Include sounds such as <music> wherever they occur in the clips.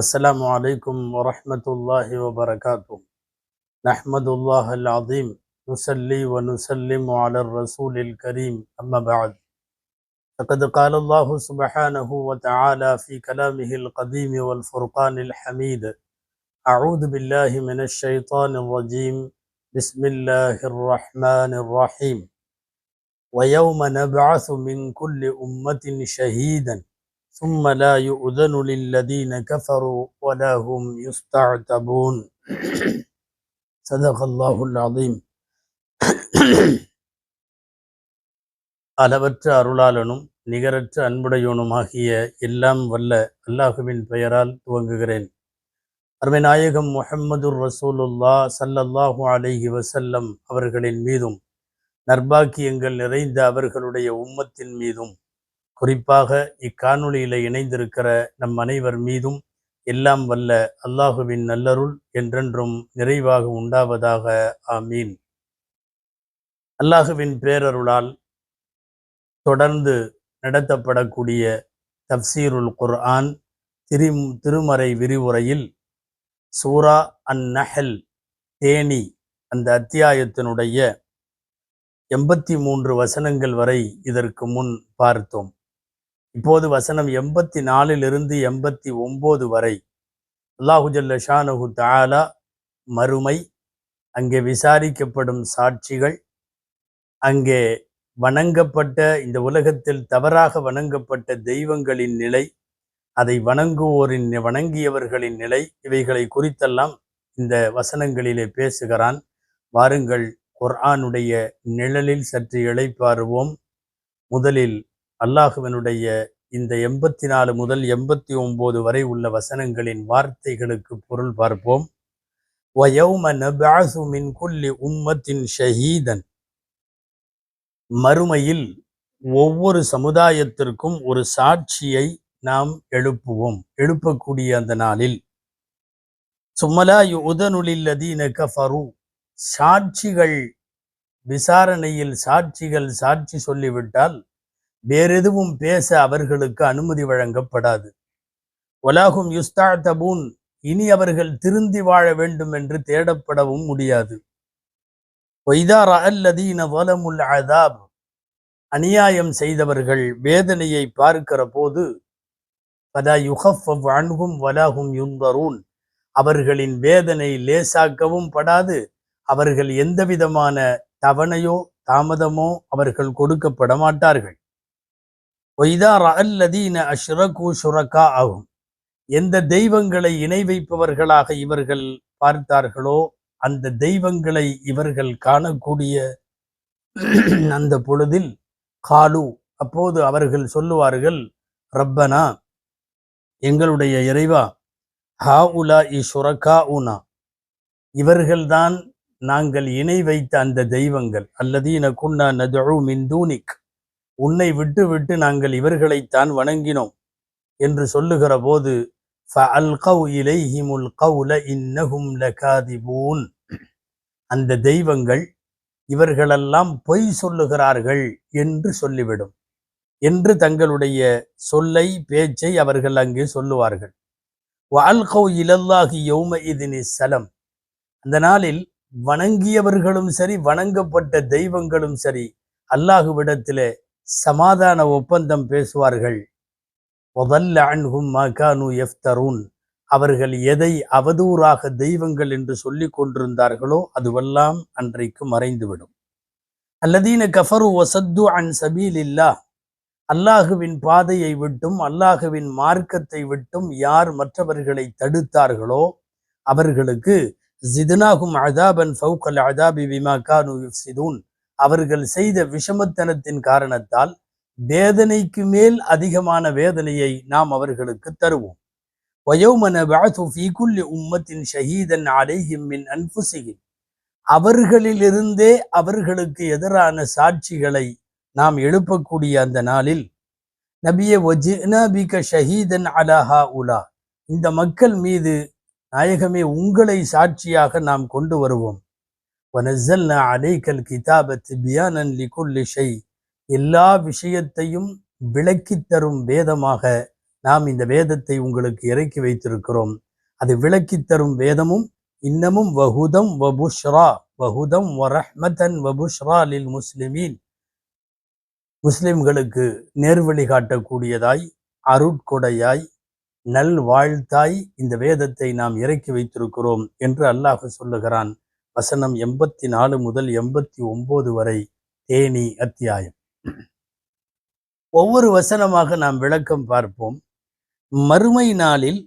السلام عليكم ورحمة الله وبركاته. نحمد الله العظيم نصلي ونسلم على الرسول الكريم أما بعد. فقد قال الله سبحانه وتعالى في كلامه القديم والفرقان الحميد أعوذ بالله من الشيطان الرجيم بسم الله الرحمن الرحيم. ويوم نبعث من كل أمة شهيدا ثم لا يؤذن للذين كفروا ولا هم يستعتبون <clears throat> صدق الله العظيم <clears throat> அளவற்ற அருளாளனும் நிகரற்ற அன்புடையோனுமாகிய எல்லாம் வல்ல அல்லாஹுவின் பெயரால் துவங்குகிறேன் அருமை நாயகம் முஹம்மதுர் ரசூலுல்லா சல்லல்லாஹு அலைஹி வசல்லம் அவர்களின் மீதும் நர்பாக்கியங்கள் நிறைந்த அவர்களுடைய உம்மத்தின் மீதும் குறிப்பாக இக்காணொளியில் இணைந்திருக்கிற நம் அனைவர் மீதும் எல்லாம் வல்ல அல்லாஹுவின் நல்லருள் என்றென்றும் நிறைவாக உண்டாவதாக ஆமீன். அல்லாஹுவின் பேரருளால் தொடர்ந்து நடத்தப்படக்கூடிய தப்சீருல் குர்ஆன் திரு திருமறை விரிவுரையில் சூரா அன் நஹல் தேனி அந்த அத்தியாயத்தினுடைய எண்பத்தி மூன்று வசனங்கள் வரை இதற்கு முன் பார்த்தோம். இப்போது வசனம் எண்பத்தி நாலிலிருந்து எண்பத்தி ஒம்பது வரை அல்லாஹுஜல்ல ஷானஹு தாலா மறுமை அங்கே விசாரிக்கப்படும் சாட்சிகள் அங்கே வணங்கப்பட்ட இந்த உலகத்தில் தவறாக வணங்கப்பட்ட தெய்வங்களின் நிலை அதை வணங்குவோரின் வணங்கியவர்களின் நிலை இவைகளை குறித்தெல்லாம் இந்த வசனங்களிலே பேசுகிறான். வாருங்கள் குர்ஆனுடைய நிழலில் சற்று இழைப்பாருவோம் முதலில் அல்லாஹுவனுடைய இந்த எண்பத்தி நாலு முதல் எண்பத்தி ஒம்பது வரை உள்ள வசனங்களின் வார்த்தைகளுக்கு பொருள் பார்ப்போம். உம்மத்தின் ஷஹீதன். மறுமையில் ஒவ்வொரு சமுதாயத்திற்கும் ஒரு சாட்சியை நாம் எழுப்புவோம். எழுப்பக்கூடிய அந்த நாளில் சுமலா உதனுலில்லதீன கஃபரு. சாட்சிகள் விசாரணையில் சாட்சிகள் சாட்சி சொல்லிவிட்டால் வேறெதுவும் பேச அவர்களுக்கு அனுமதி வழங்கப்படாது. ஒலாகும் யுஸ்தா தபூன் இனி அவர்கள் திருந்தி வாழ வேண்டும் என்று தேடப்படவும் முடியாது. அநியாயம் செய்தவர்கள் வேதனையை பார்க்கிற போது பதா யுகஃபவ் அன்கும் வலாகும் யுந்தரூன் அவர்களின் வேதனை லேசாக்கவும் படாது அவர்கள் எந்த விதமான தவணையோ தாமதமோ அவர்கள் கொடுக்கப்பட மாட்டார்கள் ஒய்தா ரஅல்லதீன அஷ்ரகு சுரக்கா ஆகும் எந்த தெய்வங்களை இணை வைப்பவர்களாக இவர்கள் பார்த்தார்களோ அந்த தெய்வங்களை இவர்கள் காணக்கூடிய <clears throat> அந்த பொழுதில் காலு அப்போது அவர்கள் சொல்லுவார்கள் ரப்பனா எங்களுடைய இறைவா ஹா உலா இ சுரக்கா உனா இவர்கள்தான் நாங்கள் இணை வைத்த அந்த தெய்வங்கள் அல்லதீன குன்னா நது மின் தூனிக். உன்னை விட்டு விட்டு நாங்கள் இவர்களைத்தான் வணங்கினோம் என்று சொல்லுகிற போது அந்த தெய்வங்கள் இவர்களெல்லாம் பொய் சொல்லுகிறார்கள் என்று சொல்லிவிடும் என்று தங்களுடைய சொல்லை பேச்சை அவர்கள் அங்கே சொல்லுவார்கள். வால்கௌ இலல்லாகி யௌம இதினி சலம் அந்த நாளில் வணங்கியவர்களும் சரி வணங்கப்பட்ட தெய்வங்களும் சரி அல்லாஹுவிடத்திலே சமாதான ஒப்பந்தம் பேசுவார்கள். அவர்கள் எதை அவதூறாக தெய்வங்கள் என்று சொல்லிக் கொண்டிருந்தார்களோ அதுவெல்லாம் அன்றைக்கு மறைந்துவிடும். அல்லதீன கஃபரு வசத்து அன் சபீல் இல்லா அல்லாஹுவின் பாதையை விட்டும் அல்லாஹுவின் மார்க்கத்தை விட்டும் யார் மற்றவர்களை தடுத்தார்களோ அவர்களுக்கு ஜிதுனாகும் அதாபன் ஃபவுக்கல் அதாபி விமா கானு யுஃப்சிதூன். அவர்கள் செய்த விஷமத்தனத்தின் காரணத்தால் வேதனைக்கு மேல் அதிகமான வேதனையை நாம் அவர்களுக்கு தருவோம். உம்மத்தின் ஷஹீதன் அலைஹிம்மின் அன்புசிகின் அவர்களிலிருந்தே அவர்களுக்கு எதிரான சாட்சிகளை நாம் எழுப்பக்கூடிய அந்த நாளில் நபிய ஒஜினபிக ஷஹீதன் அலஹா உலா இந்த மக்கள் மீது நாயகமே உங்களை சாட்சியாக நாம் கொண்டு வருவோம். வனசல்னா அலைக்கல் கிதாபத் பியானன் லிகுல்லி ஷை எல்லா விஷயத்தையும் விளக்கி தரும் வேதமாக நாம் இந்த வேதத்தை உங்களுக்கு இறக்கி வைத்திருக்கிறோம். அது விளக்கித் தரும் வேதமும் இன்னமும் வஹுதம் வபுஷ்ரா வஹுதம் வரஹ்மதன் வபுஷ்ரா லில் முஸ்லிமீன். முஸ்லிம்களுக்கு நேர்வழி காட்டக்கூடியதாய் அருட்கொடையாய் நல் வாழ்த்தாய் இந்த வேதத்தை நாம் இறக்கி வைத்திருக்கிறோம் என்று அல்லாஹ் சொல்லுகிறான். வசனம் எண்பத்தி நாலு முதல் எண்பத்தி ஒன்பது வரை தேனி அத்தியாயம். ஒவ்வொரு வசனமாக நாம் விளக்கம் பார்ப்போம். மறுமை நாளில்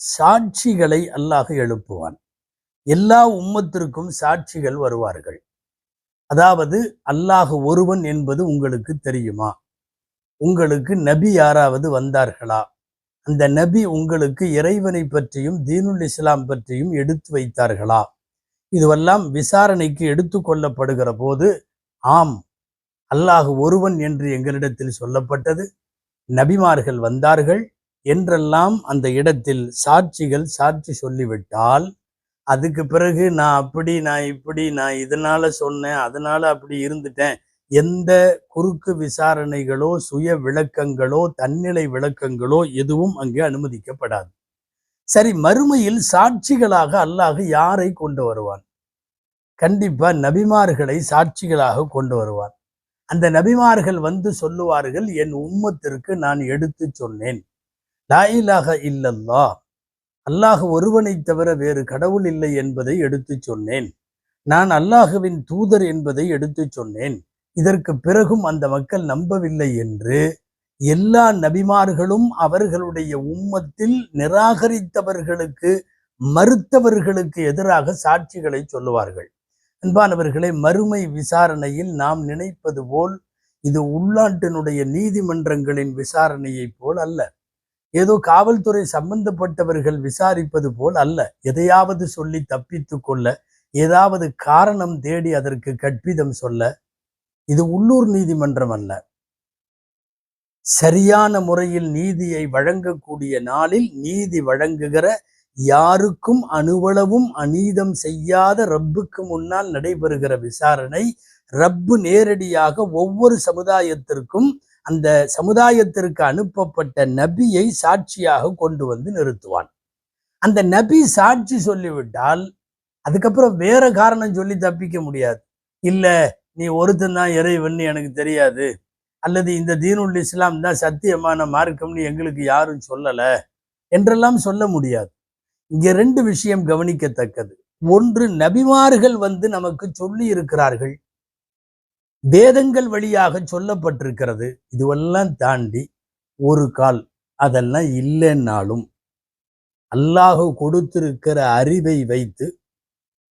சாட்சிகளை அல்லாஹ் எழுப்புவான். எல்லா உம்மத்திற்கும் சாட்சிகள் வருவார்கள். அதாவது அல்லாஹ் ஒருவன் என்பது உங்களுக்கு தெரியுமா? உங்களுக்கு நபி யாராவது வந்தார்களா? அந்த நபி உங்களுக்கு இறைவனை பற்றியும் தீனுல் இஸ்லாம் பற்றியும் எடுத்து வைத்தார்களா? இதுவெல்லாம் விசாரணைக்கு எடுத்து கொள்ளப்படுகிற போது ஆம் அல்லாஹ் ஒருவன் என்று எங்களிடத்தில் சொல்லப்பட்டது. நபிமார்கள் வந்தார்கள். என்றெல்லாம் அந்த இடத்தில் சாட்சிகள் சாட்சி சொல்லிவிட்டால் அதுக்கு பிறகு நான் அப்படி நான் இப்படி நான் இதனால சொன்னேன் அதனால அப்படி இருந்துட்டேன். எந்த குறுக்கு விசாரணைகளோ சுய விளக்கங்களோ தன்னிலை விளக்கங்களோ எதுவும் அங்கே அனுமதிக்கப்படாது. சரி மறுமையில் சாட்சிகளாக அல்லாஹ் யாரை கொண்டு வருவான்? கண்டிப்பா நபிமார்களை சாட்சிகளாக கொண்டு வருவான். அந்த நபிமார்கள் வந்து சொல்லுவார்கள் என் உம்மத்திற்கு நான் எடுத்து சொன்னேன். லாயிலாக இல்லல்லா அல்லாஹ் ஒருவனை தவிர வேறு கடவுள் இல்லை என்பதை எடுத்து சொன்னேன். நான் அல்லாஹுவின் தூதர் என்பதை எடுத்து சொன்னேன். இதற்கு பிறகும் அந்த மக்கள் நம்பவில்லை என்று எல்லா நபிமார்களும் அவர்களுடைய உம்மத்தில் நிராகரித்தவர்களுக்கு மறுத்தவர்களுக்கு எதிராக சாட்சிகளை சொல்லுவார்கள். அன்பானவர்களை மறுமை விசாரணையில் நாம் நினைப்பது போல் இது உள்நாட்டினுடைய நீதிமன்றங்களின் விசாரணையைப் போல் அல்ல. ஏதோ காவல்துறை சம்பந்தப்பட்டவர்கள் விசாரிப்பது போல் அல்ல. எதையாவது சொல்லி தப்பித்து கொள்ள ஏதாவது காரணம் தேடி அதற்கு கற்பிதம் சொல்ல இது உள்ளூர் நீதிமன்றம் அல்ல. சரியான முறையில் நீதியை வழங்கக்கூடிய நாளில் நீதி வழங்குகிற யாருக்கும் அணுவளவும் அநீதம் செய்யாத ரப்புக்கு முன்னால் நடைபெறுகிற விசாரணை ரப்பு நேரடியாக ஒவ்வொரு சமுதாயத்திற்கும் அந்த சமுதாயத்திற்கு அனுப்பப்பட்ட நபியை சாட்சியாக கொண்டு வந்து நிறுத்துவான். அந்த நபி சாட்சி சொல்லிவிட்டால் அதுக்கப்புறம் வேற காரணம் சொல்லி தப்பிக்க முடியாது. இல்ல நீ ஒருத்தன் தான் இறைவன் எனக்கு தெரியாது. அல்லது இந்த தீனுல் இஸ்லாம் தான் சத்தியமான மார்க்கம்னு எங்களுக்கு யாரும் சொல்லல என்றெல்லாம் சொல்ல முடியாது. இங்க ரெண்டு விஷயம் கவனிக்கத்தக்கது. ஒன்று நபிமார்கள் வந்து நமக்கு சொல்லி இருக்கிறார்கள். வேதங்கள் வழியாக சொல்லப்பட்டிருக்கிறது. இதுவெல்லாம் தாண்டி ஒரு கால் அதெல்லாம் இல்லைன்னாலும் அல்லாஹு கொடுத்திருக்கிற அறிவை வைத்து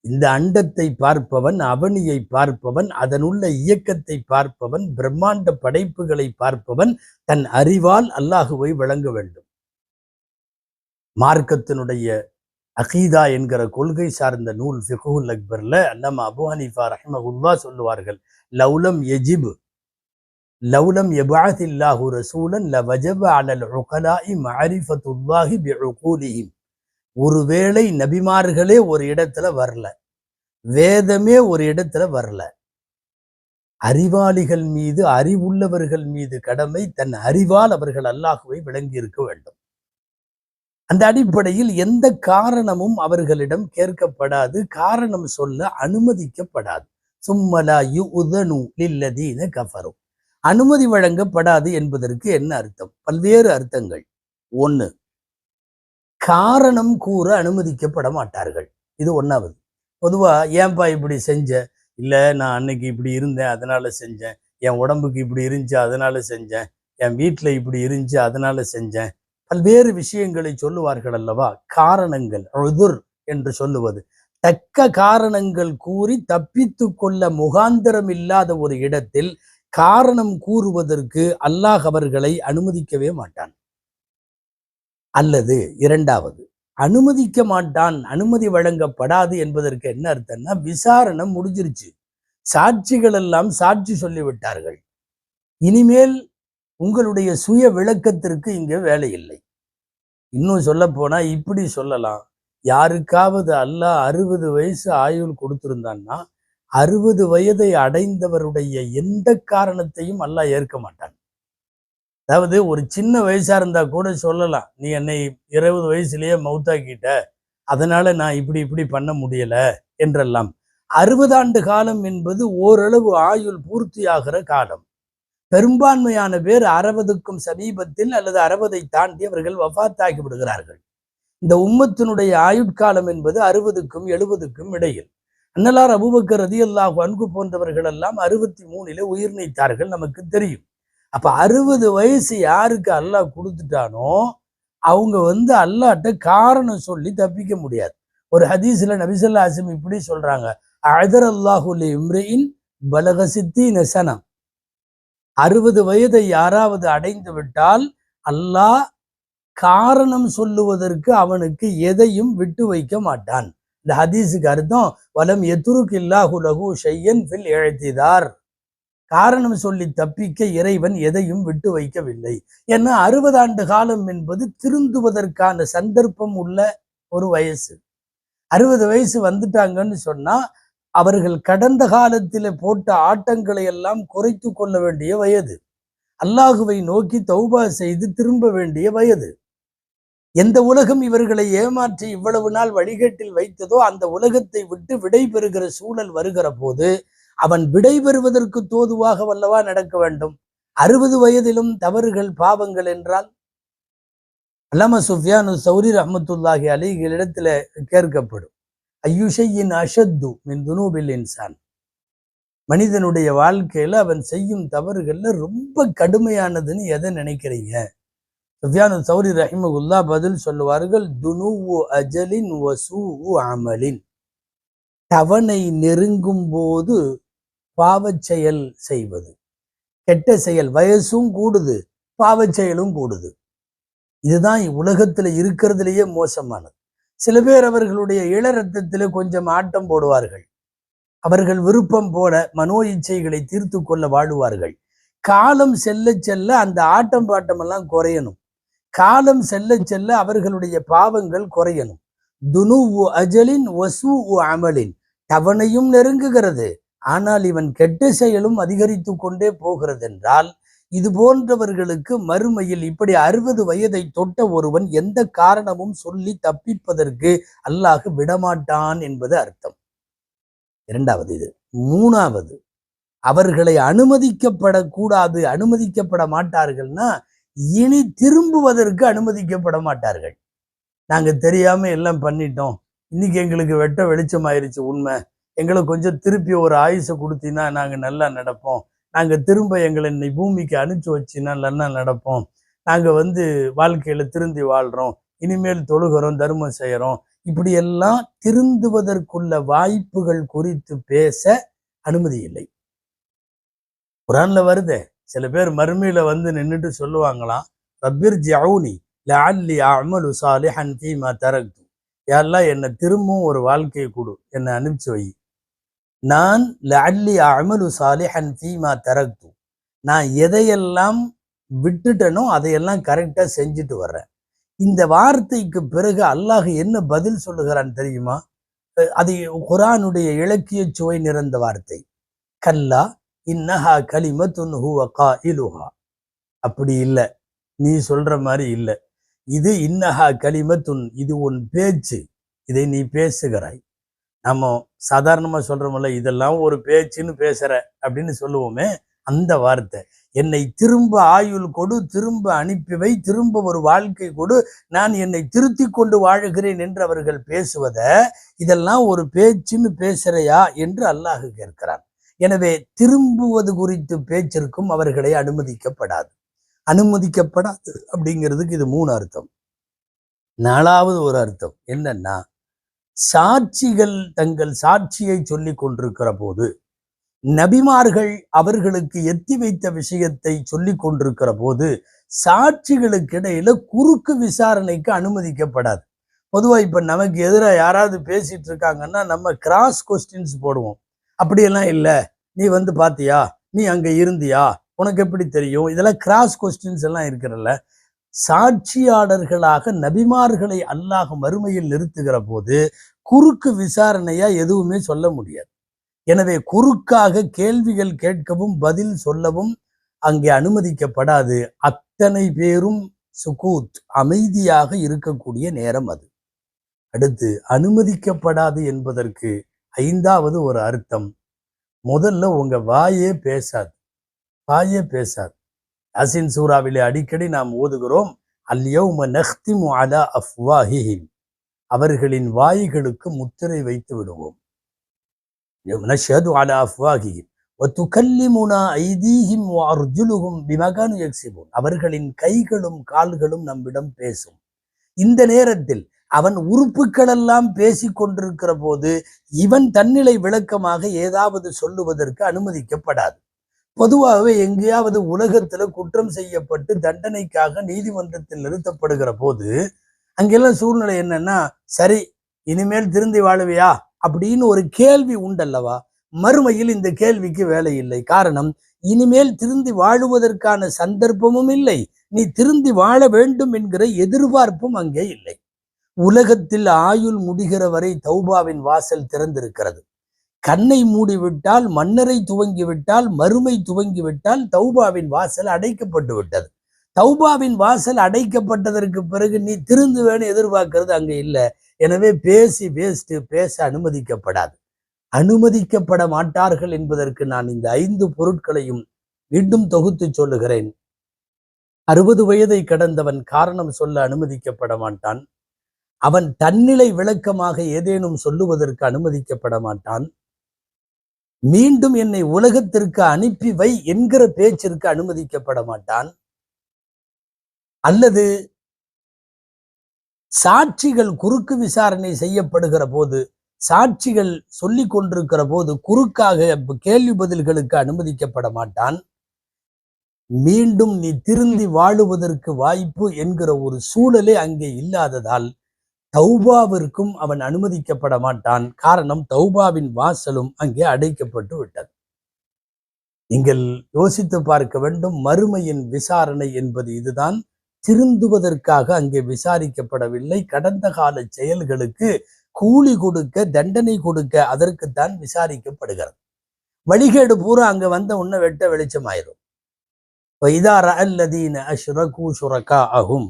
இந்த அண்டத்தை பார்ப்பவன் அவனியை பார்ப்பவன் அதனுள்ள இயக்கத்தை பார்ப்பவன் பிரம்மாண்ட படைப்புகளை பார்ப்பவன் தன் அறிவால் அல்லாஹுவை வழங்க வேண்டும். மார்க்கத்தினுடைய அகீதா என்கிற கொள்கை சார்ந்த நூல் ஃபிகுல் அக்பர்ல அல்லாம அபு ஹனீஃபா ரஹ்மகுல்லா சொல்லுவார்கள் லவுலம் எஜிப் லவுலம் எபாதில்லாஹு ரசூலன் ல வஜப அலல் உகலாஇ மஅரிஃபத்துல்லாஹி பிஉகூலிஹிம். ஒருவேளை நபிமார்களே ஒரு இடத்துல வரல. வேதமே ஒரு இடத்துல வரல. அறிவாளிகள் மீது அறிவுள்ளவர்கள் மீது கடமை தன் அறிவால் அவர்கள் அல்லாஹுவை விளங்கி இருக்க வேண்டும். அந்த அடிப்படையில் எந்த காரணமும் அவர்களிடம் கேட்கப்படாது. காரணம் சொல்ல அனுமதிக்கப்படாது. சும்மலா யு உதனு இல்லதீன கஃபரு. அனுமதி வழங்கப்படாது என்பதற்கு என்ன அர்த்தம்? பல்வேறு அர்த்தங்கள். ஒண்ணு காரணம் கூற அனுமதிக்கப்பட மாட்டார்கள். இது ஒன்றாவது பொதுவா ஏன்பா இப்படி செஞ்ச? இல்ல நான் அன்னைக்கு இப்படி இருந்தேன் அதனால செஞ்சேன். என் உடம்புக்கு இப்படி இருந்துச்சு அதனால செஞ்சேன். என் வீட்டில் இப்படி இருந்துச்சு அதனால செஞ்சேன். பல்வேறு விஷயங்களை சொல்லுவார்கள் அல்லவா? காரணங்கள் உதுர் என்று சொல்லுவது. தக்க காரணங்கள் கூறி தப்பித்து கொள்ள முகாந்திரம் இல்லாத ஒரு இடத்தில் காரணம் கூறுவதற்கு அல்லாஹ் அவர்களை அனுமதிக்கவே மாட்டான். அல்லது இரண்டாவது அனுமதிக்க மாட்டான் அனுமதி வழங்கப்படாது என்பதற்கு என்ன அர்த்தம்னா விசாரணை முடிஞ்சிருச்சு. சாட்சிகள் எல்லாம் சாட்சி சொல்லிவிட்டார்கள். இனிமேல் உங்களுடைய சுய விளக்கத்திற்கு இங்க வேலை இல்லை. இன்னும் சொல்ல போனா இப்படி சொல்லலாம். யாருக்காவது அல்ல அறுபது வயசு ஆயுள் கொடுத்திருந்தான்னா அறுபது வயதை அடைந்தவருடைய எந்த காரணத்தையும் அல்ல ஏற்க மாட்டான். அதாவது ஒரு சின்ன வயசா இருந்தா கூட சொல்லலாம். நீ என்னை இருபது வயசுலயே மௌத்தாக்கிட்ட அதனால நான் இப்படி இப்படி பண்ண முடியல என்றெல்லாம். அறுபதாண்டு காலம் என்பது ஓரளவு ஆயுள் பூர்த்தியாகிற காலம். பெரும்பான்மையான பேர் அறுபதுக்கும் சமீபத்தில் அல்லது அறுபதை தாண்டி அவர்கள் வஃத்தாகி விடுகிறார்கள். இந்த உம்மத்தினுடைய ஆயுட்காலம் என்பது அறுபதுக்கும் எழுபதுக்கும் இடையில். அன்னலார் அபுபக்கர் ரதி அல்லாஹ் அன்கு போன்றவர்கள் எல்லாம் அறுபத்தி மூணிலே உயிர் நீத்தார்கள் நமக்கு தெரியும். அப்ப அறுபது வயசு யாருக்கு அல்லாஹ் கொடுத்துட்டானோ அவங்க வந்து அல்லாட்ட காரணம் சொல்லி தப்பிக்க முடியாது. ஒரு ஹதீஸ்ல நபிசல்லா அசிம் இப்படி சொல்றாங்க அழதர் அல்லாஹுலி இம்ரின் பலகசித்தி நெசனம் அறுபது வயதை யாராவது அடைந்து விட்டால் அல்லாஹ் காரணம் சொல்லுவதற்கு அவனுக்கு எதையும் விட்டு வைக்க மாட்டான். இந்த ஹதீஸுக்கு அர்த்தம் வலம் எத்துருக்கு இல்லாஹு லகு ஷையன் ஃபில் எழுத்திதார் காரணம் சொல்லி தப்பிக்க இறைவன் எதையும் விட்டு வைக்கவில்லை. ஏன்னா அறுபது ஆண்டு காலம் என்பது திருந்துவதற்கான சந்தர்ப்பம் உள்ள ஒரு வயசு. அறுபது வயசு வந்துட்டாங்கன்னு சொன்னா அவர்கள் கடந்த காலத்தில் போட்ட ஆட்டங்களை எல்லாம் குறைத்து கொள்ள வேண்டிய வயது. அல்லாஹுவை நோக்கி தௌபா செய்து திரும்ப வேண்டிய வயது. எந்த உலகம் இவர்களை ஏமாற்றி இவ்வளவு நாள் வழிகேட்டில் வைத்ததோ அந்த உலகத்தை விட்டு விடை பெறுகிற சூழல் வருகிற போது அவன் விடை பெறுவதற்கு தோதுவாக வல்லவா நடக்க வேண்டும்? அறுபது வயதிலும் தவறுகள் பாவங்கள் என்றால்? அல்லாம சுஃபியானு சௌரி ரஹமத்துல்லாஹி அலிகளிடத்துல கேட்கப்படும். ஐயுஷையின் அஷத்து மின் துனூபில் இன்சான். மனிதனுடைய வாழ்க்கையில அவன் செய்யும் தவறுகள்ல ரொம்ப கடுமையானதுன்னு எதை நினைக்கிறீங்க? சுஃபியானு சௌரி ரஹிமகுல்லா பதில் சொல்லுவார்கள் துனு அஜலின் வசூ அமலின். தவனை நெருங்கும் போது பாவச் செயல் செய்வது. கெட்ட செயல் வயசும் கூடுது பாவச் செயலும் கூடுது. இதுதான் உலகத்துல இருக்கிறதுலேயே மோசமானது. சில பேர் அவர்களுடைய இளரத்தத்தில் கொஞ்சம் ஆட்டம் போடுவார்கள். அவர்கள் விருப்பம் போல மனோ இச்சைகளை தீர்த்து கொள்ள வாழுவார்கள். காலம் செல்ல செல்ல அந்த ஆட்டம் பாட்டமெல்லாம் குறையணும். காலம் செல்ல செல்ல அவர்களுடைய பாவங்கள் குறையணும். துனு அஜலின் வசு அமலின். தவணையும் நெருங்குகிறது. ஆனால் இவன் கெட்ட செயலும் அதிகரித்து கொண்டே போகிறது என்றால் இது போன்றவர்களுக்கு மறுமையில் இப்படி அறுபது வயதை தொட்ட ஒருவன் எந்த காரணமும் சொல்லி தப்பிப்பதற்கு அல்லாஹ் விடமாட்டான் என்பது அர்த்தம். இரண்டாவது இது. மூணாவது அவர்களை அனுமதிக்கப்படக்கூடாது. அனுமதிக்கப்பட மாட்டார்கள்னா இனி திரும்புவதற்கு அனுமதிக்கப்பட மாட்டார்கள். நாங்க தெரியாம எல்லாம் பண்ணிட்டோம். இன்னைக்கு எங்களுக்கு வெட்ட வெளிச்சமாயிருச்சு உண்மை. எங்களுக்கு கொஞ்சம் திருப்பி ஒரு ஆயுசை கொடுத்தீங்கன்னா நாங்கள் நல்லா நடப்போம். நாங்கள் திரும்ப எங்களை இன்னை பூமிக்கு அனுப்பிச்சு வச்சின்னா நல்லா நடப்போம். நாங்கள் வந்து வாழ்க்கையில் திருந்தி வாழ்கிறோம் இனிமேல் தொழுகிறோம் தர்மம் செய்கிறோம் இப்படியெல்லாம் திருந்துவதற்குள்ள வாய்ப்புகள் குறித்து பேச அனுமதி இல்லை. குரான்ல வருதே சில பேர் மறுமையில வந்து நின்றுட்டு சொல்லுவாங்களாம் ரப்பிர் ஜவுனி லஅல்லி அமலு சாலிஹன் தீமா தரக்து. யாரெல்லாம் என்னை திரும்பவும் ஒரு வாழ்க்கையை கொடு என்னை அனுப்பிச்சு வை. நான் லஅல்லி அமலு சாலிஹன் ஃபீமா தரக்து. நான் எதையெல்லாம் விட்டுட்டனோ அதையெல்லாம் கரெக்டாக செஞ்சுட்டு வர்றேன். இந்த வார்த்தைக்கு பிறகு அல்லாஹ் என்ன பதில் சொல்லுகிறான் தெரியுமா? அது குரானுடைய இலக்கிய சுவை நிறைந்த வார்த்தை. கல்லா இன்னஹா கலிமத்துன் ஹுவ இலுஹா அப்படி இல்லை. நீ சொல்ற மாதிரி இல்லை. இது இன்னஹா கலிமத்துன் இது உன் பேச்சு. இதை நீ பேசுகிறாய். நம்ம சாதாரணமா சொல்கிறோம்ல இதெல்லாம் ஒரு பேச்சுன்னு பேசுற அப்படின்னு சொல்லுவோமே அந்த வார்த்தை. என்னை திரும்ப ஆயுள் கொடு திரும்ப அனுப்பிவை திரும்ப ஒரு வாழ்க்கை கொடு நான் என்னை திருத்தி கொண்டு வாழுகிறேன் என்று அவர்கள் பேசுவத இதெல்லாம் ஒரு பேச்சுன்னு பேசுறையா என்று அல்லாஹ் கேட்கிறான். எனவே திரும்புவது குறித்து பேச்சிற்கும் அவர்களை அனுமதிக்கப்படாது. அனுமதிக்கப்படாது அப்படிங்கிறதுக்கு இது மூணு அர்த்தம். நாலாவது ஒரு அர்த்தம் என்னன்னா சாட்சிகள் தங்கள் சாட்சியை சொல்லி கொண்டிருக்கிற போது நபிமார்கள் அவர்களுக்கு எத்தி வைத்த விஷயத்தை சொல்லி கொண்டிருக்கிற போது சாட்சிகளுக்கு இடையில குறுக்கு விசாரணைக்கு அனுமதிக்கப்படாது. பொதுவாக இப்ப நமக்கு எதிராக யாராவது பேசிட்டு இருக்காங்கன்னா நம்ம கிராஸ் கொஸ்டின்ஸ் போடுவோம். அப்படியெல்லாம் இல்லை. நீ வந்து பாத்தியா? நீ அங்க இருந்தியா? உனக்கு எப்படி தெரியும்? இதெல்லாம் கிராஸ் கொஸ்டின்ஸ் எல்லாம் இருக்கிறல்ல சாட்சியாளர்களாக நபிமார்களை அல்லாஹ் மறுமையில் நிறுத்துகிற போது குறுக்கு விசாரணையா எதுவுமே சொல்ல முடியாது. எனவே குறுக்காக கேள்விகள் கேட்கவும் பதில் சொல்லவும் அங்கே அனுமதிக்கப்படாது. அத்தனை பேரும் சுகூத் அமைதியாக இருக்கக்கூடிய நேரம் அது. அடுத்து அனுமதிக்கப்படாது என்பதற்கு ஐந்தாவது ஒரு அர்த்தம். முதல்ல உங்க வாயே பேசாது. வாயே பேசாது. அசின் சூறாவிலே அடிக்கடி நாம் ஓதுகிறோம் அல்யௌம நஹ்திமு அலா அஃப்வாஹிஹிம். அவர்களின் வாய்களுக்கு முத்திரை வைத்து விடுவோம். நஷது அலா அஃப்வாஹிஹிம். ஒத்துக்கல்லிமுனா ஐதீஹிம் அர்ஜுலுகும் பிமகானு எக்ஸிபுன் அவர்களின் கைகளும் கால்களும் நம்மிடம் பேசும். இந்த நேரத்தில் அவன் உறுப்புக்கள் எல்லாம் பேசிக் கொண்டிருக்கிற போது இவன் தன்னிலை விளக்கமாக ஏதாவது சொல்லுவதற்கு அனுமதிக்கப்படாது. பொதுவாகவே எங்கேயாவது உலகத்துல குற்றம் செய்யப்பட்டு தண்டனைக்காக நீதிமன்றத்தில் நிறுத்தப்படுகிற போது அங்கெல்லாம் சூழ்நிலை என்னன்னா சரி இனிமேல் திருந்தி வாழுவியா? அப்படின்னு ஒரு கேள்வி உண்டல்லவா? மறுமையில் இந்த கேள்விக்கு வேலை இல்லை. காரணம் இனிமேல் திருந்தி வாழுவதற்கான சந்தர்ப்பமும் இல்லை. நீ திருந்தி வாழ வேண்டும் என்கிற எதிர்பார்ப்பும் அங்கே இல்லை. உலகத்தில் ஆயுள் முடிகிற வரை தௌபாவின் வாசல் திறந்திருக்கிறது. கண்ணை மூடிவிட்டால் மன்னரை துவங்கிவிட்டால் மறுமை துவங்கிவிட்டால் தௌபாவின் வாசல் அடைக்கப்பட்டு விட்டது. தௌபாவின் வாசல் அடைக்கப்பட்டதற்கு பிறகு நீ திருந்துவேன்னு எதிர்பார்க்கறது அங்க இல்லை. எனவே பேசி பேசிட்டு பேச அனுமதிக்கப்படாது. அனுமதிக்கப்பட மாட்டார்கள் என்பதற்கு நான் இந்த ஐந்து பொருட்களையும் மீண்டும் தொகுத்து சொல்லுகிறேன். அறுபது வயதை கடந்தவன் காரணம் சொல்ல அனுமதிக்கப்பட மாட்டான். அவன் தன்னிலை விளக்கமாக ஏதேனும் சொல்லுவதற்கு அனுமதிக்கப்பட மாட்டான். மீண்டும் என்னை உலகத்திற்கு அனுப்பி வை என்கிற பேச்சிற்கு அனுமதிக்கப்பட மாட்டான். அல்லது சாட்சிகள் குறுக்கு விசாரணை செய்யப்படுகிற போது சாட்சிகள் சொல்லி கொண்டிருக்கிற போது குறுக்காக கேள்வி பதில்களுக்கு அனுமதிக்கப்பட மாட்டான். மீண்டும் நீ திருந்தி வாழுவதற்கு வாய்ப்பு என்கிற ஒரு சூழலே அங்கே இல்லாததால் தௌபாவிற்கும் அவன் அனுமதிக்கப்பட மாட்டான் காரணம் தௌபாவின் வாசலும் அங்கே அடைக்கப்பட்டு விட்டது. நீங்கள் யோசித்து பார்க்க வேண்டும் மறுமையின் விசாரணை என்பது இதுதான். திருந்துவதற்காக அங்கே விசாரிக்கப்படவில்லை. கடந்த கால செயல்களுக்கு கூலி கொடுக்க தண்டனை கொடுக்க அதற்குத்தான் விசாரிக்கப்படுகிறது. வழிகேடு பூரா அங்க வந்த உன்ன வெட்ட வெளிச்சமாயிரும். வைதார அல்லதீன அகும்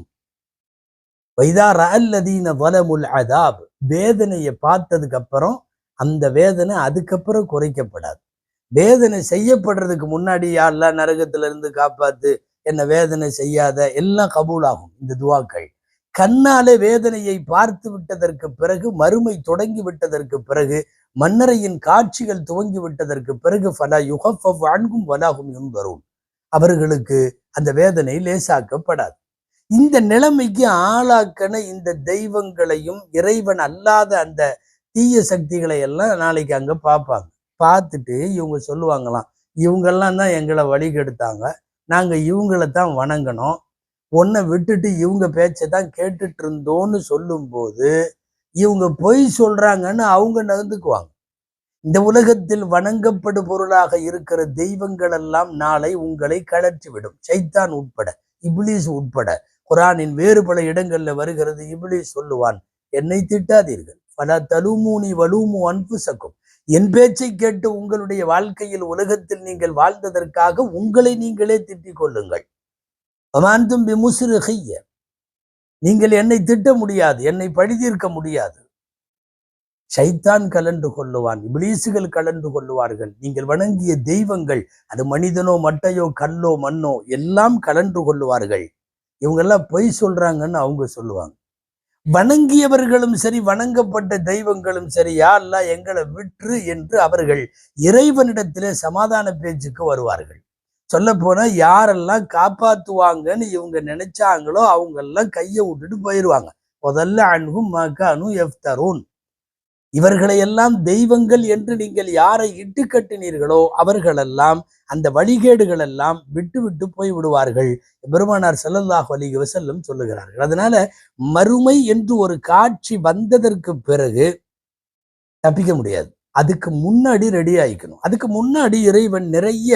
வைதார அல்லதீன வலமுல் அதாப் வேதனையை பார்த்ததுக்கு அப்புறம் அந்த வேதனை அதுக்கப்புறம் குறைக்கப்படாது. வேதனை செய்யப்படுறதுக்கு முன்னாடி யாரெல்லாம் நரகத்துல இருந்து காப்பாத்து என்ன வேதனை செய்யாத எல்லாம் கபூலாகும் இந்த துவாக்கள். கண்ணாலே வேதனையை பார்த்து விட்டதற்கு பிறகு மறுமை தொடங்கி விட்டதற்கு பிறகு மன்னரையின் காட்சிகள் துவங்கி விட்டதற்கு பிறகு ஃபலா யுகஃபவ் அன்கும் வலாகும் என்பரும் அவர்களுக்கு அந்த வேதனை லேசாக்கப்படாது. இந்த நிலைமைக்கு ஆளாக்கன இந்த தெய்வங்களையும் இறைவன் அல்லாத அந்த தீய சக்திகளை எல்லாம் நாளைக்கு அங்க பார்ப்பாங்க பார்த்துட்டு இவங்க சொல்லுவாங்களாம் இவங்கெல்லாம் தான் எங்களை வழிகெடுத்தாங்க. நாங்க இவங்களை தான் வணங்கணும். உன்னை விட்டுட்டு இவங்க பேச்சை தான் கேட்டுட்டு இருந்தோன்னு சொல்லும்போது இவங்க பொய் சொல்றாங்கன்னு அவங்க நகர்ந்துக்குவாங்க. இந்த உலகத்தில் வணங்கப்படு பொருளாக இருக்கிற தெய்வங்கள் எல்லாம் நாளை உங்களை கலற்றி விடும் சைத்தான் உட்பட இப்ளீஸ் உட்பட குரானின் வேறு பல இடங்கள்ல வருகிறது. இப்படி சொல்லுவான் என்னை திட்டாதீர்கள். பல தலுமூனி வலுமு அன்பு அன்புசக்கும் என் பேச்சை கேட்டு உங்களுடைய வாழ்க்கையில் உலகத்தில் நீங்கள் வாழ்ந்ததற்காக உங்களை நீங்களே திட்டிக் கொள்ளுங்கள். அமாந்தும் பிமுசிறுகைய நீங்கள் என்னை திட்ட முடியாது என்னை பழிதீர்க்க முடியாது. சைத்தான் கலந்து கொள்ளுவான் இபிலீசுகள் கலந்து கொள்ளுவார்கள். நீங்கள் வணங்கிய தெய்வங்கள் அது மனிதனோ மட்டையோ கல்லோ மண்ணோ எல்லாம் கலந்து கொள்ளுவார்கள். இவங்கெல்லாம் பொய் சொல்றாங்கன்னு அவங்க சொல்லுவாங்க. வணங்கியவர்களும் சரி வணங்கப்பட்ட தெய்வங்களும் சரி யாரெல்லாம் எங்களை விற்று என்று அவர்கள் இறைவனிடத்திலே சமாதான பேச்சுக்கு வருவார்கள். சொல்லப்போனால் யாரெல்லாம் காப்பாற்றுவாங்கன்னு இவங்க நினைச்சாங்களோ அவங்கெல்லாம் கையை விட்டுட்டு போயிடுவாங்க முதல்ல அன்பும் மக்கானும் எஃப்தரூன். இவர்களையெல்லாம் தெய்வங்கள் என்று நீங்கள் யாரை இட்டு கட்டினீர்களோ அவர்களெல்லாம் அந்த வழிகேடுகள் எல்லாம் விட்டு விட்டு போய் விடுவார்கள். பெருமானார் செல்லல்லாஹ் அலி வசல்லம் சொல்லுகிறார்கள். அதனால மறுமை என்று ஒரு காட்சி வந்ததற்கு பிறகு தப்பிக்க முடியாது. அதுக்கு முன்னாடி ரெடி ஆயிக்கணும். அதுக்கு முன்னாடி இறைவன் நிறைய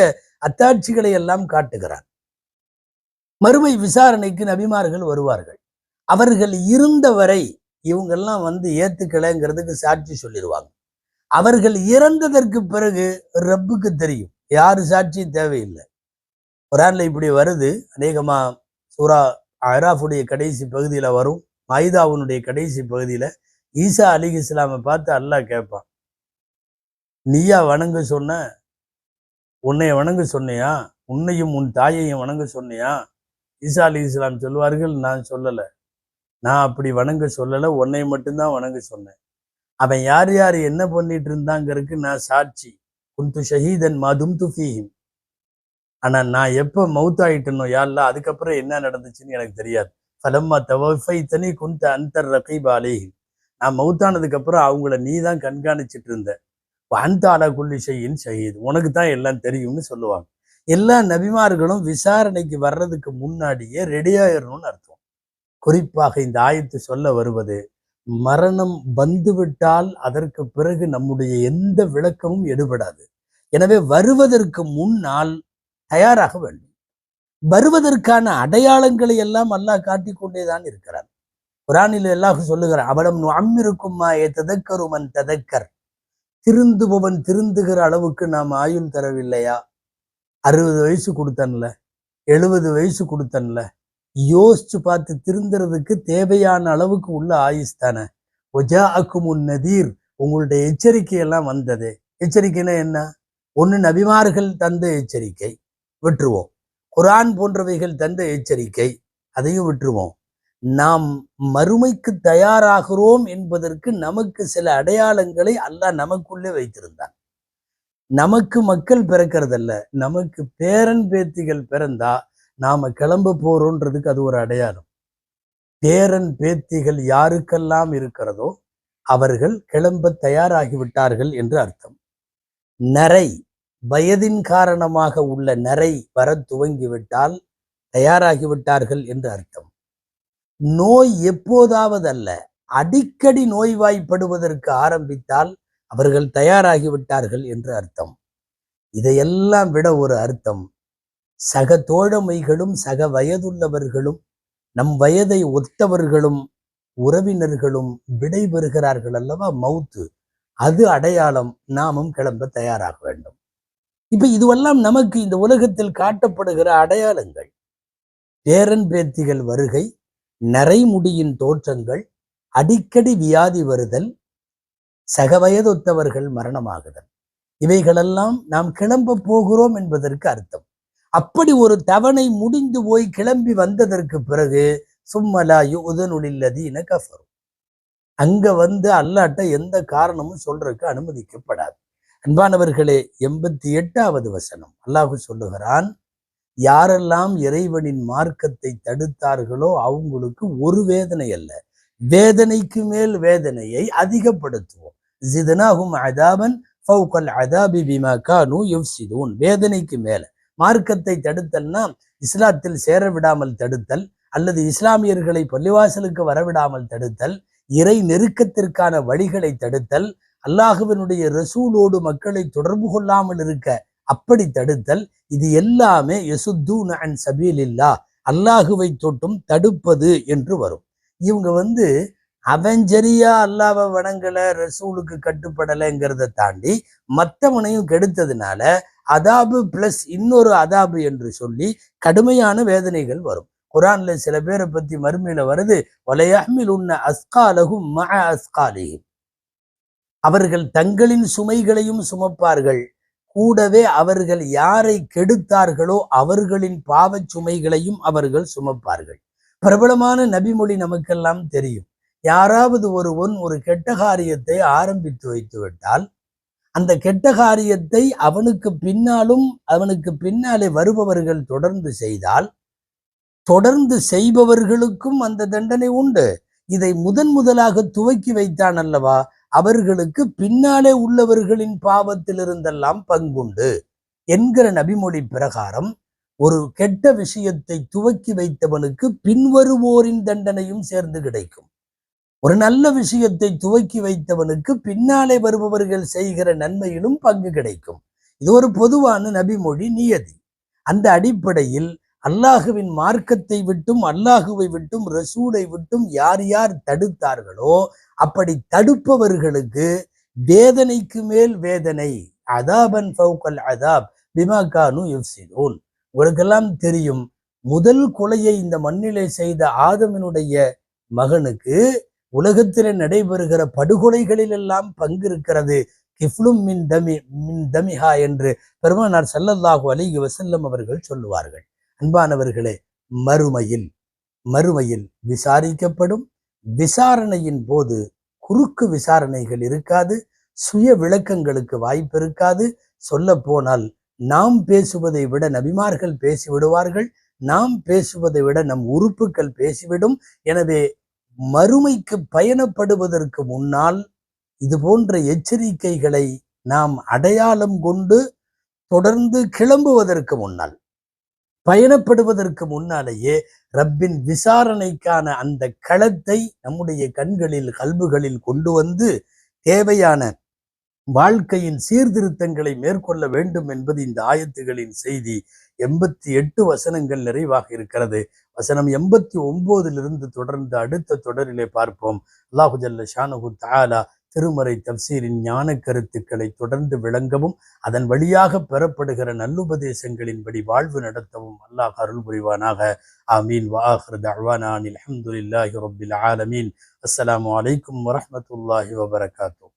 அத்தாட்சிகளை எல்லாம் காட்டுகிறார் மறுமை விசாரணைக்கு நபிமார்கள் வருவார்கள். அவர்கள் இருந்தவரை இவங்கெல்லாம் வந்து ஏத்துக்கலைங்கிறதுக்கு சாட்சி சொல்லிடுவாங்க. அவர்கள் இறந்ததற்கு பிறகு ரப்புக்கு தெரியும். யாரு சாட்சியும் தேவையில்லை. குரான்ல இப்படி வருது. அநேகமா சூரா அராஃபுடைய கடைசி பகுதியில வரும். மைதாவுனுடைய கடைசி பகுதியில ஈசா அலி இஸ்லாமை பார்த்து அல்லாஹ் கேட்பான். நீயா வணங்க சொன்ன? உன்னைய வணங்க சொன்னியா? உன்னையும் உன் தாயையும் வணங்க சொன்னியா? ஈசா அலி இஸ்லாம் சொல்வார்கள் நான் சொல்லலை. நான் அப்படி வணங்க சொல்லலை உன்னை மட்டும்தான் வணங்க சொன்னேன். அவன் யார் யார் என்ன பண்ணிட்டு இருந்தாங்கிறதுக்கு நான் சாட்சி. குந்து ஷஹீதன் மதும் துஃபீஹிம் ஆனா நான் எப்ப மவுத்தாயிட்டனோ யாரில் அதுக்கப்புறம் என்ன நடந்துச்சுன்னு எனக்கு தெரியாது. ஃபலம்மா தவஃபை தனி குந்த அந்தர் ரகீப் அலேஹிம் நான் மவுத்தானதுக்கப்புறம் அவங்கள நீ தான் கண்காணிச்சிட்டு இருந்த. அந்த அலா குல்லி ஷையின் ஷஹீத். உனக்கு தான் எல்லாம் தெரியும்னு சொல்லுவாங்க. எல்லா நபிமார்களும் விசாரணைக்கு வர்றதுக்கு முன்னாடியே ரெடியாயிடணும்னு அர்த்தம். குறிப்பாக இந்த ஆயத்து சொல்ல வருவது மரணம் வந்துவிட்டால் அதற்கு பிறகு நம்முடைய எந்த விளக்கமும் எடுபடாது. எனவே வருவதற்கு முன்னால் தயாராக வேண்டும். வருவதற்கான அடையாளங்களை எல்லாம் அல்லாஹ் காட்டிக் கொண்டேதான் இருக்கிறார் குரானில் எல்லாம் சொல்லுகிறார் அவடம் அம்மிருக்குமா ஏ ததக்கருமன் ததக்கர். திருந்துபவன் திருந்துகிற அளவுக்கு நாம் ஆயுள் தரவில்லையா? அறுபது வயசு கொடுத்தன்ல எழுபது வயசு கொடுத்தன்ல யோசிச்சு பார்த்து திருந்துறதுக்கு தேவையான அளவுக்கு உள்ள ஆயுஸ் தானே. ஒஜா அக்குமுன் நதீர் உங்களுடைய எச்சரிக்கை எல்லாம் வந்தது. எச்சரிக்கைன்னா என்ன? ஒன்று நபிமார்கள் தந்த எச்சரிக்கை விட்டுருவோம். குரான் போன்றவைகள் தந்த எச்சரிக்கை அதையும் விட்டுருவோம். நாம் மறுமைக்கு தயாராகிறோம் என்பதற்கு நமக்கு சில அடையாளங்களை அல்லாஹ் நமக்குள்ளே வைத்திருந்தான். நமக்கு மக்கள் பிறக்கிறதல்ல நமக்கு பேரன் பேத்திகள் பிறந்தா நாம கிளம்ப போகிறோன்றதுக்கு அது ஒரு அடையாளம். பேரன் பேத்திகள் யாருக்கெல்லாம் இருக்கிறதோ அவர்கள் கிளம்ப தயாராகிவிட்டார்கள் என்று அர்த்தம். நரை வயதின் காரணமாக உள்ள நரை வர துவங்கிவிட்டால் தயாராகிவிட்டார்கள் என்று அர்த்தம். நோய் எப்போதாவது அல்ல அடிக்கடி நோய்வாய்ப்படுவதற்கு ஆரம்பித்தால் அவர்கள் தயாராகிவிட்டார்கள் என்று அர்த்தம். இதையெல்லாம் விட ஒரு அர்த்தம் சக தோழமைகளும் சக வயதுள்ளவர்களும் நம் வயதை ஒத்தவர்களும் உறவினர்களும் விடைபெறுகிறார்கள் அல்லவா? மவுத்து. அது அடையாளம். நாமும் கிளம்ப தயாராக வேண்டும். இப்ப இதுவெல்லாம் நமக்கு இந்த உலகத்தில் காட்டப்படுகிற அடையாளங்கள். பேரன் பேத்திகள் வருகை நரைமுடியின் தோற்றங்கள் அடிக்கடி வியாதி வருதல் சக வயதொத்தவர்கள் மரணமாகுதல். இவைகளெல்லாம் நாம் கிளம்ப போகிறோம் என்பதற்கு அர்த்தம். அப்படி ஒரு தவணை முடிந்து போய் கிளம்பி வந்ததற்கு பிறகு சும்மலா யுதனுலில்லதீன கஃபரும் அங்க வந்து அல்லாட்ட எந்த காரணமும் சொல்றதுக்கு அனுமதிக்கப்படாது. அன்பானவர்களே எண்பத்தி எட்டாவது வசனம். அல்லாஹு சொல்லுகிறான் யாரெல்லாம் இறைவனின் மார்க்கத்தை தடுத்தார்களோ அவங்களுக்கு ஒரு வேதனை அல்ல. வேதனைக்கு மேல் வேதனையை அதிகப்படுத்துவோம். ஜிதனாகும் அதாபன் ஃபவுகல் அதாபி பிமா கானு யுஃப்சிதூன். வேதனைக்கு மேல. மார்க்கத்தை தடுத்தல்னா இஸ்லாத்தில் சேர விடாமல் தடுத்தல் அல்லது இஸ்லாமியர்களை பள்ளிவாசலுக்கு வரவிடாமல் தடுத்தல் இறை நெருக்கத்திற்கான வழிகளை தடுத்தல் அல்லாஹுவினுடைய ரசூலோடு மக்களை தொடர்பு கொள்ளாமல் இருக்க அப்படி தடுத்தல் இது எல்லாமே யசுத்தூன் அன் சபீலில்லா அல்லாஹுவை தொட்டும் தடுப்பது என்று வரும். இவங்க வந்து அவன் சரியா அல்லாவை வணங்கலை ரசூலுக்கு கட்டுப்படலைங்கிறத தாண்டி மற்றவனையும் கெடுத்ததுனால அதாபு பிளஸ் இன்னொரு அதாபு என்று சொல்லி கடுமையான வேதனைகள் வரும். குரான்ல சில பேரை பத்தி மறுமையில வருது வலையாமில் உன்ன அஸ்காலகும் ம அஸ்காலியும் அவர்கள் தங்களின் சுமைகளையும் சுமப்பார்கள். கூடவே அவர்கள் யாரை கெடுத்தார்களோ அவர்களின் பாவச் சுமைகளையும் அவர்கள் சுமப்பார்கள். பிரபலமான நபிமொழி நமக்கெல்லாம் தெரியும். யாராவது ஒருவன் ஒரு கெட்ட காரியத்தை ஆரம்பித்து வைத்து விட்டால் அந்த கெட்ட காரியத்தை அவனுக்கு பின்னாலும் அவனுக்கு பின்னாலே வருபவர்கள் தொடர்ந்து செய்தால் தொடர்ந்து செய்பவர்களுக்கும் அந்த தண்டனை உண்டு. இதை முதன் முதலாக துவக்கி வைத்தான் அல்லவா? அவர்களுக்கு பின்னாலே உள்ளவர்களின் பாவத்திலிருந்தெல்லாம் பங்குண்டு என்கிற நபிமொழி பிரகாரம் ஒரு கெட்ட விஷயத்தை துவக்கி வைத்தவனுக்கு பின்வருவோரின் தண்டனையும் சேர்ந்து கிடைக்கும். ஒரு நல்ல விஷயத்தை துவக்கி வைத்தவனுக்கு பின்னாலே வருபவர்கள் செய்கிற நன்மையிலும் பங்கு கிடைக்கும். இது ஒரு பொதுவான நபிமொழி நியதி. அந்த அடிப்படையில் அல்லாஹுவின் மார்க்கத்தை விட்டும் அல்லாஹுவை விட்டும் ரசூலை விட்டும் யார் யார் தடுத்தார்களோ அப்படி தடுப்பவர்களுக்கு வேதனைக்கு மேல் வேதனை அதாபன் ஃபவுக்கல் அதாப் பிமாகானு யுஃப்சிதூன். உங்களுக்கெல்லாம் தெரியும் முதல் கொலையை இந்த மண்ணிலே செய்த ஆதமினுடைய மகனுக்கு உலகத்திலே நடைபெறுகிற படுகொலைகளில் எல்லாம் பங்கு இருக்கிறது கிஃப்லும் மின் தமி மின் தமிஹா என்று பெருமானார் ஸல்லல்லாஹு அலி வசல்லம் அவர்கள் சொல்லுவார்கள். அன்பானவர்களே மறுமையில் மறுமையில் விசாரிக்கப்படும். விசாரணையின் போது குறுக்கு விசாரணைகள் இருக்காது. சுய விளக்கங்களுக்கு வாய்ப்பு இருக்காது. சொல்ல போனால் நாம் பேசுவதை விட நபிமார்கள் பேசிவிடுவார்கள். நாம் பேசுவதை விட நம் உறுப்புகள் பேசிவிடும். எனவே மறுமைக்கு பயணப்படுவதற்கு முன்னால் இது போன்ற எச்சரிக்கைகளை நாம் அடையாளம் கொண்டு தொடர்ந்து கிளம்புவதற்கு முன்னால் பயணப்படுவதற்கு முன்னாலேயே ரப்பின் விசாரணைக்கான அந்த களத்தை நம்முடைய கண்களில் கல்புகளில் கொண்டு வந்து தேவையான வாழ்க்கையின் சீர்திருத்தங்களை மேற்கொள்ள வேண்டும் என்பது இந்த ஆயத்துகளின் செய்தி. எண்பத்தி எட்டு வசனங்கள் நிறைவாக இருக்கிறது. வசனம் எண்பத்தி ஒன்பதிலிருந்து தொடர்ந்து அடுத்த தொடரிலே பார்ப்போம். அல்லாஹுஜல்ல ஷானஹு தாலா திருமறை தப்சீரின் ஞான கருத்துக்களை தொடர்ந்து விளங்கவும் அதன் வழியாக பெறப்படுகிற நல்லுபதேசங்களின்படி வாழ்வு நடத்தவும் அல்லாஹ் அருள் புரிவானாக. ஆமீன். வாஹர் தஅவானா அனில் ஆலமீன். அஸ்லாம் அலைக்கும் வரமத்துல்லாஹி வபரகாத்தூ